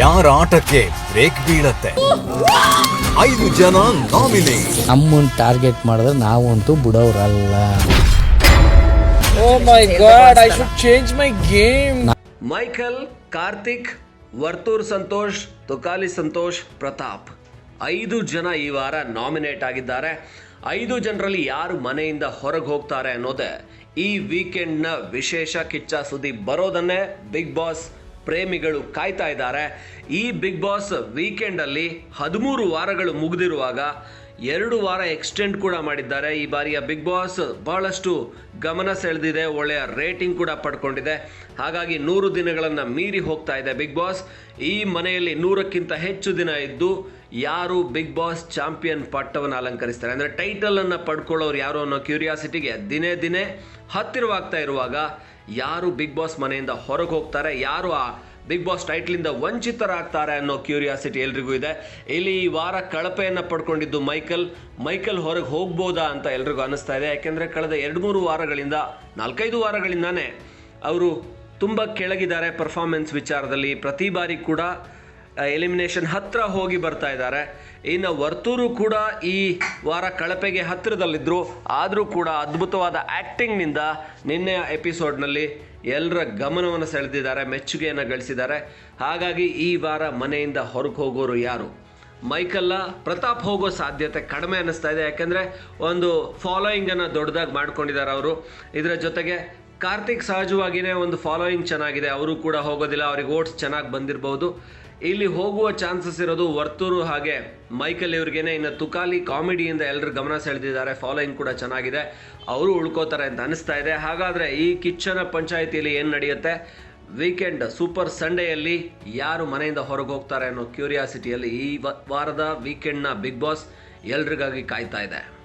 ಯಾರ ಆಟಕ್ಕೆ ಬ್ರೇಕ್ ಬೀಳತ್ತೆ? ಐದು ಜನ ನಾಮಿನೇಟ್ ನಮ್ಮನ್ನ ಟಾರ್ಗೆಟ್ ಮಾಡಿದ್ರೆ ನಾವಂತೂ ಬಿಡೋರಲ್ಲ ಓ my god I should change my game Michael Karthik Varthur Santosh Tukali Santosh Pratap. ಐದು ಜನ ಈ ವಾರ ನಾಮಿನೇಟ್ ಆಗಿದ್ದಾರೆ. ಐದು ಜನರಲ್ಲಿ ಯಾರು ಮನೆಯಿಂದ ಹೊರಗೆ ಹೋಗ್ತಾರೆ ಅನ್ನೋದೇ ಈ ವೀಕೆಂಡ್ನ ವಿಶೇಷ ಕಿಚ್ಚ ಸುದ್ದಿ. ಬರೋದನ್ನೇ ಬಿಗ್ ಬಾಸ್ ಪ್ರೇಮಿಗಳು ಕಾಯ್ತಾ ಇದ್ದಾರೆ. ಈ ಬಿಗ್ ಬಾಸ್ ವೀಕೆಂಡಲ್ಲಿ ಹದಿಮೂರು ವಾರಗಳು ಮುಗಿದಿರುವಾಗ ಎರಡು ವಾರ ಎಕ್ಸ್ಟೆಂಡ್ ಕೂಡ ಮಾಡಿದ್ದಾರೆ. ಈ ಬಾರಿಯ ಬಿಗ್ ಬಾಸ್ ಬಹಳಷ್ಟು ಗಮನ ಸೆಳೆದಿದೆ. ಒಳ್ಳೆಯ ರೇಟಿಂಗ್ ಕೂಡ ಪಡ್ಕೊಂಡಿದೆ. ಹಾಗಾಗಿ ನೂರು ದಿನಗಳನ್ನು ಮೀರಿ ಹೋಗ್ತಾ ಇದೆ ಬಿಗ್ ಬಾಸ್ ಈ ಮನೆಯಲ್ಲಿ ನೂರಕ್ಕಿಂತ ಹೆಚ್ಚು ದಿನ ಇದ್ದು ಯಾರು ಬಿಗ್ ಬಾಸ್ ಚಾಂಪಿಯನ್ ಪಟ್ಟವನ್ನು ಅಲಂಕರಿಸ್ತಾರೆ? ಅಂದರೆ ಟೈಟಲನ್ನು ಪಡ್ಕೊಳ್ಳೋರು ಯಾರು ಅನ್ನೋ ಕ್ಯೂರಿಯಾಸಿಟಿಗೆ ದಿನೇ ದಿನೇ ಹತ್ತಿರವಾಗ್ತಾ ಇರುವಾಗ ಯಾರು ಬಿಗ್ ಬಾಸ್ ಮನೆಯಿಂದ ಹೊರಗೆ ಹೋಗ್ತಾರೆ? ಯಾರು ಆ ಬಿಗ್ ಬಾಸ್ ಟೈಟ್ಲಿಂದ ವಂಚಿತರಾಗ್ತಾರೆ ಅನ್ನೋ ಕ್ಯೂರಿಯಾಸಿಟಿ ಎಲ್ರಿಗೂ ಇದೆ. ಇಲ್ಲಿ ಈ ವಾರ ಕಳಪೆಯನ್ನು ಪಡ್ಕೊಂಡಿದ್ದು ಮೈಕಲ್. ಮೈಕಲ್ ಹೊರಗೆ ಹೋಗ್ಬೋದಾ ಅಂತ ಎಲ್ರಿಗೂ ಅನಿಸ್ತಾ ಇದೆ. ಯಾಕೆಂದರೆ ಕಳೆದ ಎರಡು ಮೂರು ವಾರಗಳಿಂದ, ನಾಲ್ಕೈದು ವಾರಗಳಿಂದಾನೆ ಅವರು ತುಂಬ ಕೆಳಗಿದ್ದಾರೆ ಪರ್ಫಾರ್ಮೆನ್ಸ್ ವಿಚಾರದಲ್ಲಿ. ಪ್ರತಿ ಬಾರಿ ಕೂಡ ಎಲಿಮಿನೇಷನ್ ಹತ್ತಿರ ಹೋಗಿ ಬರ್ತಾ ಇದ್ದಾರೆ. ಇನ್ನು ವರ್ತೂರು ಕೂಡ ಈ ವಾರ ಕಳಪೆಗೆ ಹತ್ತಿರದಲ್ಲಿದ್ದರು ಆದರೂ ಕೂಡ ಅದ್ಭುತವಾದ ಆ್ಯಕ್ಟಿಂಗ್ನಿಂದ ನಿನ್ನೆಯ ಎಪಿಸೋಡ್ನಲ್ಲಿ ಎಲ್ಲರ ಗಮನವನ್ನು ಸೆಳೆದಿದ್ದಾರೆ, ಮೆಚ್ಚುಗೆಯನ್ನು ಗಳಿಸಿದ್ದಾರೆ. ಹಾಗಾಗಿ ಈ ವಾರ ಮನೆಯಿಂದ ಹೊರಗೆ ಹೋಗೋರು ಯಾರು? ಮೈಕಲ್ಲ, ಪ್ರತಾಪ್ ಹೋಗೋ ಸಾಧ್ಯತೆ ಕಡಿಮೆ ಅನ್ನಿಸ್ತಾ ಇದೆ. ಯಾಕೆಂದರೆ ಒಂದು ಫಾಲೋಯಿಂಗನ್ನು ದೊಡ್ಡದಾಗಿ ಮಾಡ್ಕೊಂಡಿದ್ದಾರೆ ಅವರು. ಇದರ ಜೊತೆಗೆ ಕಾರ್ತಿಕ್ ಸಹಜವಾಗಿಯೇ ಒಂದು ಫಾಲೋಯಿಂಗ್ ಚೆನ್ನಾಗಿದೆ. ಅವರು ಕೂಡ ಹೋಗೋದಿಲ್ಲ, ಅವ್ರಿಗೆ ಓಟ್ಸ್ ಚೆನ್ನಾಗಿ ಬಂದಿರಬಹುದು ಇಲ್ಲಿ ಹೋಗುವ ಚಾನ್ಸಸ್ ಇರೋದು ವರ್ತೂರು ಹಾಗೆ. ಮೈಕಲ್ ಇವ್ರಿಗೇನೆ ಇನ್ನು ತುಕಾಲಿ ಕಾಮಿಡಿಯಿಂದ ಎಲ್ಲರೂ ಗಮನ ಸೆಳೆದಿದ್ದಾರೆ. ಫಾಲೋಯಿಂಗ್ ಕೂಡ ಚೆನ್ನಾಗಿದೆ. ಅವರು ಉಳ್ಕೋತಾರೆ ಅಂತ ಅನಿಸ್ತಾ ಇದೆ. ಹಾಗಾದರೆ ಈ ಕಿಚ್ಚನ ಪಂಚಾಯಿತಿಯಲ್ಲಿ ಏನು ನಡೆಯುತ್ತೆ? ವೀಕೆಂಡ್ ಸೂಪರ್ ಸಂಡೇಯಲ್ಲಿ ಯಾರು ಮನೆಯಿಂದ ಹೊರಗೆ ಹೋಗ್ತಾರೆ ಅನ್ನೋ ಕ್ಯೂರಿಯಾಸಿಟಿಯಲ್ಲಿ ಈ ವಾರದ ವೀಕೆಂಡ್ನ ಬಿಗ್ ಬಾಸ್ ಎಲ್ರಿಗಾಗಿ ಕಾಯ್ತಾ ಇದೆ.